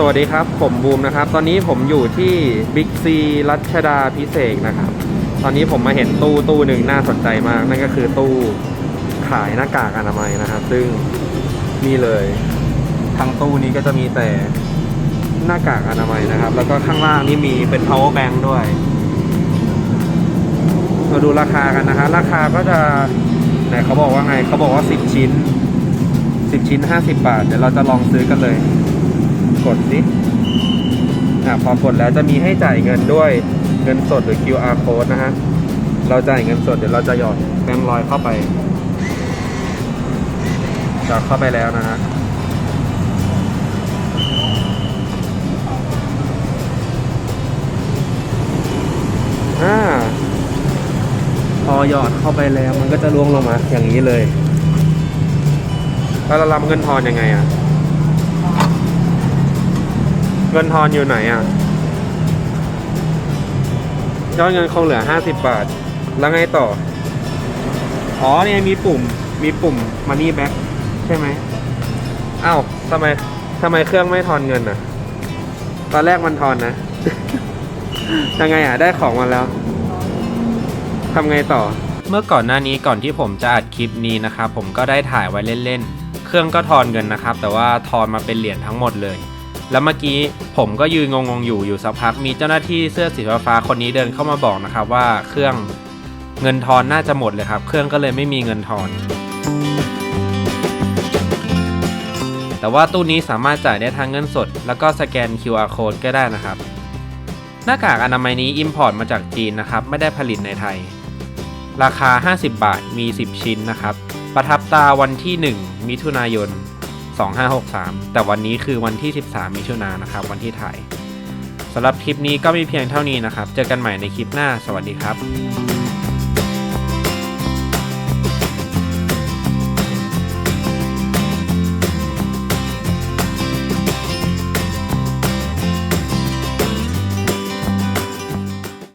สวัสดีครับ ผมบูมนะครับ ตอนนี้ผมอยู่ที่บิ๊กซีรัชดาพิเศษนะครับ ตอนนี้ผมมาเห็นตู้ตู้หนึ่งน่าสนใจมาก นั่นก็คือตู้ขายหน้ากากอนามัยนะครับ ซึ่งนี่เลยทั้งตู้นี้ก็จะมีแต่หน้ากากอนามัยนะครับ แล้วก็ข้างล่างนี่มีเป็น power bank ด้วย มาดูราคากันนะฮะราคาก็จะไหนเขาบอกว่าไงเขาบอกว่า 10 ชิ้น 10 ชิ้น 50 บาท เดี๋ยวเราจะลองซื้อกันเลย กดสิอะพอกดแล้วจะมีให้จ่ายเงินด้วยเงินสดหรือ QR code นะฮะ เราจ่ายเงินสดเดี๋ยวเราจะหยอดแบงค์ร้อยเข้าไปหยอดเข้าไปแล้วนะฮะพอหยอดเข้าไปแล้วมันก็จะล่วงลงมาอย่างนี้เลย แล้วเรารับเงินทอนยังไงอะ เงินทอนอยู่ไหนอะ ยอดเงินคงเหลือห้าสิบบาท แล้วไงต่อ อ๋อเนี่ยมีปุ่ม มีปุ่ม money back ใช่ไหมอ้าวทำไมทำไมเครื่องไม่ทอนเงินอะ ตอนแรกมันทอนนะ ยังไงอะ ได้ของมาแล้วทำไงต่อ เมื่อก่อนหน้านี้ก่อนที่ผมจะอัดคลิปนี้นะครับผมก็ได้ถ่ายไว้เล่นๆ เครื่องก็ทอนเงินนะครับ แต่ว่าทอนมาเป็นเหรียญทั้งหมดเลย แล้วเมื่อกี้ผมก็ยืนงงๆอยู่อยู่สักพักมีเจ้าหน้าที่เสื้อสีฟ้าคนนี้เดินเข้ามาบอกนะครับว่าเครื่องเงินทอนน่าจะหมดเลยครับ เครื่องก็เลยไม่มีเงินทอน แต่ว่าตู้นี้สามารถจ่ายได้ทั้งเงินสด แล้วก็สแกน QR code ก็ได้นะครับ หน้ากากอนามัยนี้อิมพอร์ตมาจากจีนนะครับ ไม่ได้ผลิตในไทย ราคา 50 บาทมี 10 ชิ้นนะครับ ประทับตาวันที่ 1 มิถุนายน 2563 แต่วันนี้คือวันที่ 13 มิถุนายนนะครับ วันที่ถ่ายสำหรับคลิปนี้ก็มีเพียงเท่านี้นะครับ เจอกันใหม่ในคลิปหน้า สวัสดีครับ